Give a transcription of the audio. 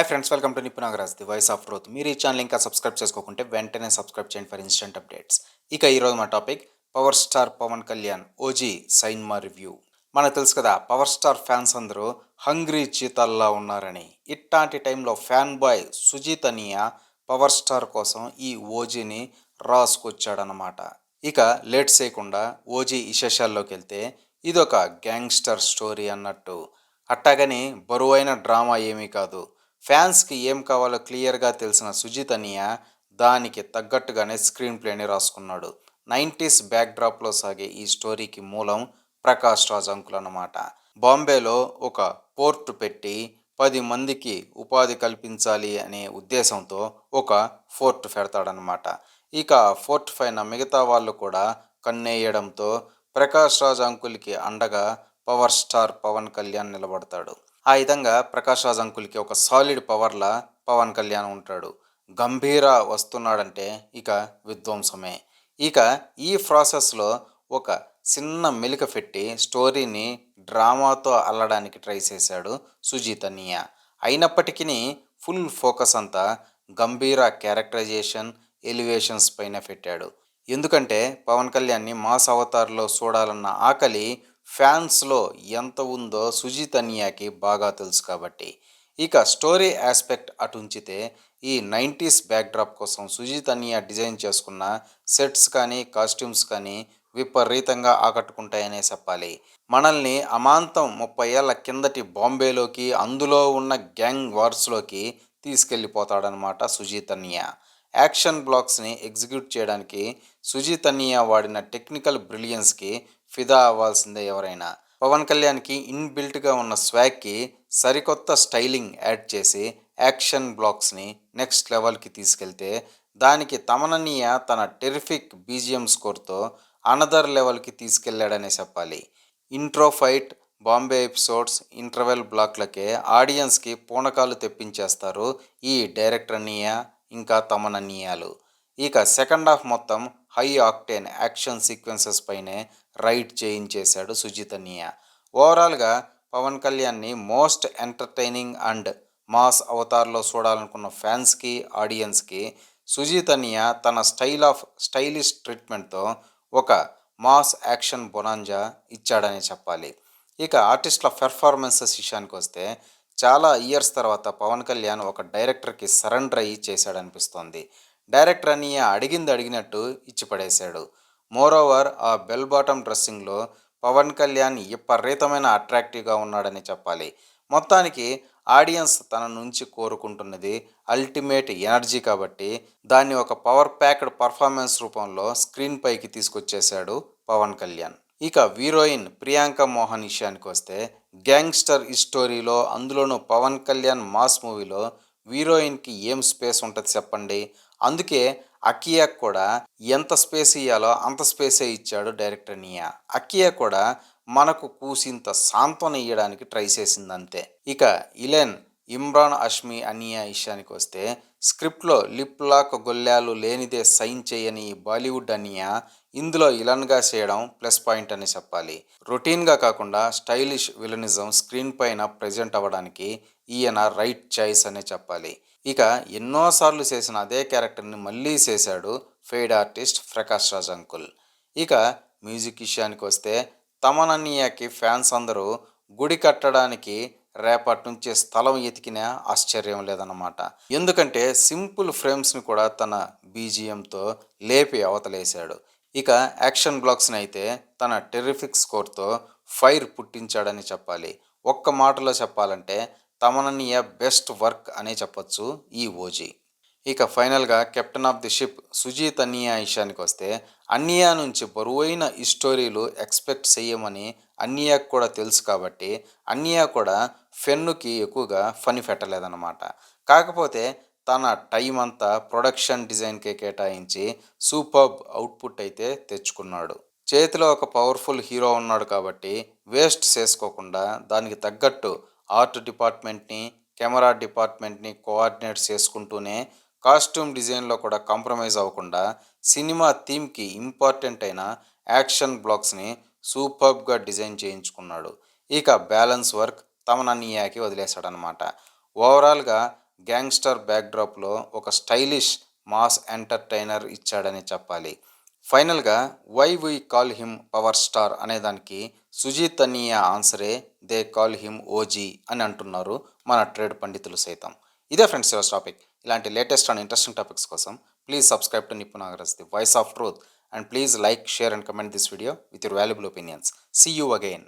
Hi friends welcome to Nipuna Nagaraj the voice of growth మీరు ఈ channel ఇంకా subscribe చేసుకోకుంటే వెంటనే సబ్స్క్రైబ్ చేయండి ఫర్ ఇన్స్టెంట్ అప్డేట్స్ ఇక ఈరోజు మా topic power star Pawan Kalyan OG cinema review మనకు తెలుసు కదా పవర్ స్టార్ ఫ్యాన్స్ అందరూ హంగ్రీ చీతాల్లా ఉన్నారని. ఇట్లాంటి టైంలో ఫ్యాన్ బాయ్ సుజీత్ అనియా పవర్ స్టార్ కోసం ఈ ఓజీని రాసుకొచ్చాడనమాట ఇక లేట్ చేయకుండా ఓజీ విశేషాల్లోకి వెళ్తే ఇదొక గ్యాంగ్స్టర్ స్టోరీ అన్నట్టు. అట్టాగని బరువైన డ్రామా ఏమీ కాదు. ఫ్యాన్స్కి ఏం కావాలో క్లియర్గా తెలిసిన సుజిత్ అనియా దానికి తగ్గట్టుగానే స్క్రీన్ ప్లేని రాసుకున్నాడు. నైంటీస్ బ్యాక్డ్రాప్లో సాగే ఈ స్టోరీకి మూలం ప్రకాష్ రాజ్ అంకుల్ అన్నమాట. బాంబేలో ఒక పోర్టు పెట్టి పది మందికి ఉపాధి కల్పించాలి అనే ఉద్దేశంతో ఒక ఫోర్ట్ పెడతాడనమాట ఇక ఫోర్ట్ పైన మిగతా వాళ్ళు కూడా కన్నేయడంతో ప్రకాష్ రాజ్ అంకుల్కి అండగా పవర్ స్టార్ పవన్ కళ్యాణ్ నిలబడతాడు. ఆ విధంగా ప్రకాష్ రాజ్ అంకుల్కి ఒక సాలిడ్ పవర్లా పవన్ కళ్యాణ్ ఉంటాడు. గంభీర వస్తున్నాడంటే ఇక విధ్వంసమే. ఇక ఈ ప్రాసెస్లో ఒక చిన్న మెలిక పెట్టి స్టోరీని డ్రామాతో అల్లడానికి ట్రై చేశాడు సుజీత నియా. అయినప్పటికీ ఫుల్ ఫోకస్ అంతా గంభీర క్యారెక్టరైజేషన్ ఎలివేషన్స్ పైన పెట్టాడు. ఎందుకంటే పవన్ కళ్యాణ్ని మాస్ అవతార్లో చూడాలన్న ఆకలి ఫ్యాన్స్లో ఎంత ఉందో సుజిత్ బాగా తెలుసు కాబట్టి. ఇక స్టోరీ ఆస్పెక్ట్ అటు ఉంచితే ఈ నైంటీస్ బ్యాక్డ్రాప్ కోసం సుజిత్ డిజైన్ చేసుకున్న సెట్స్ కానీ కాస్ట్యూమ్స్ కానీ విపరీతంగా ఆకట్టుకుంటాయనే చెప్పాలి. మనల్ని అమాంతం ముప్పై ఏళ్ళ కిందటి బాంబేలోకి అందులో ఉన్న గ్యాంగ్ వార్స్లోకి తీసుకెళ్ళిపోతాడనమాట సుజీత్ యాక్షన్ బ్లాక్స్ని ఎగ్జిక్యూట్ చేయడానికి సుజిత్ వాడిన టెక్నికల్ బ్రిలియన్స్కి ఫిదా అవ్వాల్సిందే ఎవరైనా. పవన్ కళ్యాణ్కి ఇన్బిల్ట్గా ఉన్న స్వాగ్కి సరికొత్త స్టైలింగ్ యాడ్ చేసి యాక్షన్ బ్లాక్స్ని నెక్స్ట్ లెవెల్కి తీసుకెళ్తే దానికి తమననీయ తన టెరిఫిక్ బీజిఎం స్కోర్తో అనదర్ లెవెల్కి తీసుకెళ్ళాడనే చెప్పాలి. Intro fight Bombay episodes interval బ్లాక్లకే ఆడియన్స్కి పూనకాలు తెప్పించేస్తారు ఈ డైరెక్టర్ అన్నయ్య ఇంకా తమనన్నీయాలు ఇక సెకండ్ హాఫ్ మొత్తం హై ఆక్టేన్ యాక్షన్ సీక్వెన్సెస్ పైనే రైట్ చేయించేశాడు సుజిత్ ఓవరాల్గా పవన్ కళ్యాణ్ని మోస్ట్ ఎంటర్టైనింగ్ అండ్ మాస్ అవతార్లో చూడాలనుకున్న ఫ్యాన్స్కి ఆడియన్స్కి సుజిత్ అనియా తన స్టైల్ ఆఫ్ స్టైలిష్ ట్రీట్మెంట్తో ఒక మాస్ యాక్షన్ బొనాంజా ఇచ్చాడని చెప్పాలి. ఇక ఆర్టిస్ట్ల పెర్ఫార్మెన్సెస్ విషయానికి వస్తే చాలా ఇయర్స్ తర్వాత పవన్ కళ్యాణ్ ఒక డైరెక్టర్కి సరెండర్ అయ్యి చేశాడనిపిస్తోంది. డైరెక్టర్ అనియ అడిగింది అడిగినట్టు ఇచ్చిపడేశాడు. మోరోవర్ ఆ బెల్ బాటమ్ డ్రెస్సింగ్లో పవన్ కళ్యాణ్ విపరీతమైన అట్రాక్టివ్గా ఉన్నాడని చెప్పాలి. మొత్తానికి ఆడియన్స్ తన నుంచి కోరుకుంటున్నది అల్టిమేట్ ఎనర్జీ కాబట్టి దాన్ని ఒక పవర్ ప్యాక్డ్ పర్ఫార్మెన్స్ రూపంలో స్క్రీన్ పైకి తీసుకొచ్చేశాడు పవన్ కళ్యాణ్. ఇక హీరోయిన్ ప్రియాంక మోహన్ విషయానికి వస్తే గ్యాంగ్స్టర్ స్టోరీలో అందులోనూ పవన్ కళ్యాణ్ మాస్ మూవీలో హీరోయిన్కి ఏం స్పేస్ ఉంటుంది చెప్పండి? అందుకే అకియా కూడా ఎంత స్పేస్ ఇవ్వాలో అంత స్పేసే ఇచ్చాడు డైరెక్టర్ నియా. అకియా కూడా మనకు కూసింత సాంత్వన ఇవ్వడానికి ట్రై చేసింది అంతే ఇక ఇలెన్ ఇమ్రాన్ అష్మి అనియా విషయానికి వస్తే స్క్రిప్ట్లో లిప్ లాక్ గొల్లాలు లేనిదే సైన్ చేయని బాలీవుడ్ అనియా ఇందులో ఇలన్గా చేయడం ప్లస్ పాయింట్ అని చెప్పాలి. రొటీన్గా కాకుండా స్టైలిష్ విలనిజం స్క్రీన్ పైన ప్రజెంట్ అవ్వడానికి ఈయన రైట్ చాయిస్ అనే చెప్పాలి. ఇక ఎన్నోసార్లు చేసిన అదే క్యారెక్టర్ని మళ్ళీ చేశాడు fade artist Prakash Raj uncle. ఇక మ్యూజిక్ విషయానికి వస్తే తమనన్నయ్యకి ఫ్యాన్స్ అందరూ గుడి కట్టడానికి రేపటి నుంచి స్థలం ఎతికినా ఆశ్చర్యం లేదన్నమాట. ఎందుకంటే సింపుల్ ఫ్రేమ్స్ని కూడా తన బీజిఎంతో లేపి అవతలేశాడు. ఇక యాక్షన్ బ్లాక్స్ని అయితే తన టెరిఫిక్ స్కోర్తో ఫైర్ పుట్టించాడని చెప్పాలి. ఒక్క మాటలో చెప్పాలంటే తమనన్నీయ బెస్ట్ వర్క్ అనే చెప్పొచ్చు ఈ ఓజీ. ఇక ఫైనల్గా captain of the ship Sujeeth అన్నియా విషయానికి వస్తే అన్నియా నుంచి బరువైన ఈ స్టోరీలు ఎక్స్పెక్ట్ చేయమని అన్నియాకు కూడా తెలుసు కాబట్టి అన్నియా కూడా ఫెన్నుకి ఎక్కువగా ఫని పెట్టలేదన్నమాట. కాకపోతే తన టైం అంతా ప్రొడక్షన్ డిజైన్కే కేటాయించి సూపర్బ్ అవుట్పుట్ అయితే తెచ్చుకున్నాడు. చేతిలో ఒక పవర్ఫుల్ హీరో ఉన్నాడు కాబట్టి వేస్ట్ చేసుకోకుండా దానికి తగ్గట్టు ఆర్ట్ డిపార్ట్మెంట్ని కెమెరా డిపార్ట్మెంట్ని కోఆర్డినేట్ చేసుకుంటూనే కాస్ట్యూమ్ డిజైన్లో కూడా కాంప్రమైజ్ అవ్వకుండా సినిమా థీమ్కి ఇంపార్టెంట్ అయిన యాక్షన్ బ్లాక్స్ని సూపర్బ్గా డిజైన్ చేయించుకున్నాడు. ఇక బ్యాలెన్స్ వర్క్ తమనన్నయ్యకి వదిలేశాడనమాట. ఓవరాల్గా గ్యాంగ్స్టర్ బ్యాక్డ్రాప్లో ఒక స్టైలిష్ మాస్ ఎంటర్టైనర్ ఇచ్చాడని చెప్పాలి. ఫైనల్గా why we call him power star అనేదానికి సుజీత్ అన్నయ్య ఆన్సరే దే కాల్ హిమ్ ఓజీ అని అంటున్నారు మన ట్రేడ్ పండితులు సైతం. ఇదే ఫ్రెండ్స్ ఈరోజు టాపిక్. ఇలాంటి లేటెస్ట్ అండ్ ఇంట్రెస్టింగ్ టాపిక్స్ కోసం please subscribe to Nipun Nagaraj the voice of truth. And please like share and comment this video with your valuable opinions. See you again.